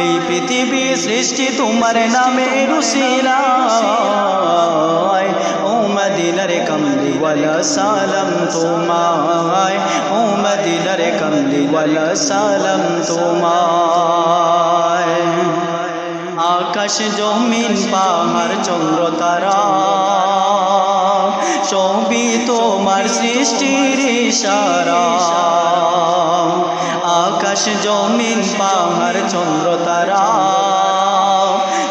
এই পৃথিবী সৃষ্টি তোমার নামে রুসিলায়। ও মদিনার কমলি ওয়ালা সালাম তোমায়। ও মদিনার কমলি ওয়ালা সালাম তোমায়। আকাশ জমিন, পাহাড়, চন্দ্র, তারা। সবই তোমার সৃষ্টির ইশারা। আকাশ জমিন, পাহাড়, চন্দ্র, তারা।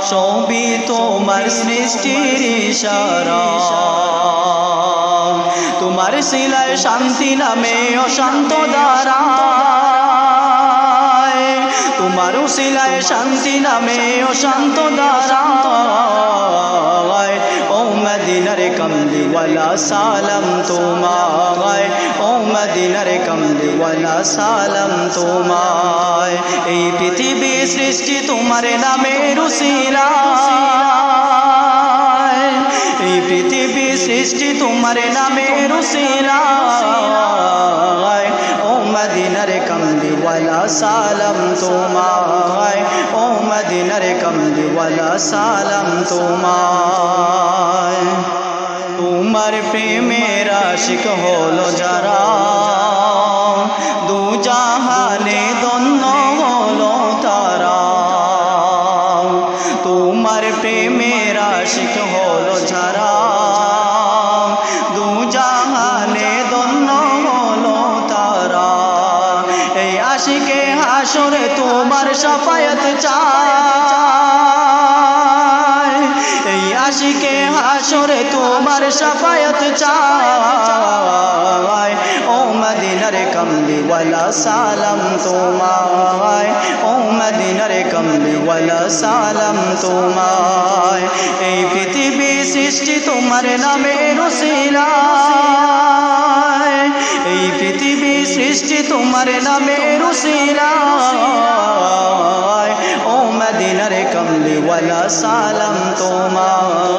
সবই তোমার সৃষ্টির ইশারা। তোমার শিলায় শান্তি নামে অশান্ত দ্বারা। তোমার শিলায় শান্তি নামে অশান্ত দ্বারা। ও মদিনার কমলি ওয়ালা সালাম তোমায়। ও মদিনার কমলি ওয়ালা সালাম তোমায়। এই পৃথিবী সৃষ্টি তোমার নামে রুসিলা এই পৃথিবী সৃষ্টি তোমার নামে রুসিলা ও মদিনার কমলি ওয়ালা সালাম তোমায়। ও মদিনার কমলি ওয়ালা সালাম তোমায়। তোমার প্রেমের আশিক হলো যারা। দু জাহানে দন্য হলো তারা। তোমার প্রেমের আশিক হলো যারা। দু জাহানে দন্য হলো তারা। এই আশিকে হাসরে তোমার সাফায়াত চায়। সাফায়াত চায় ও মদিনার কমলি ওয়ালা সালাম তোমায়। ও মদিনার কমলি ওয়ালা সালাম তোমায়। এই পৃথিবী সৃষ্টি তোমার নামে রসিলা এই পৃথিবী সৃষ্টি তোমার নামে রসিলা ও মদিনার কমলি ওয়ালা সালাম তোমায়।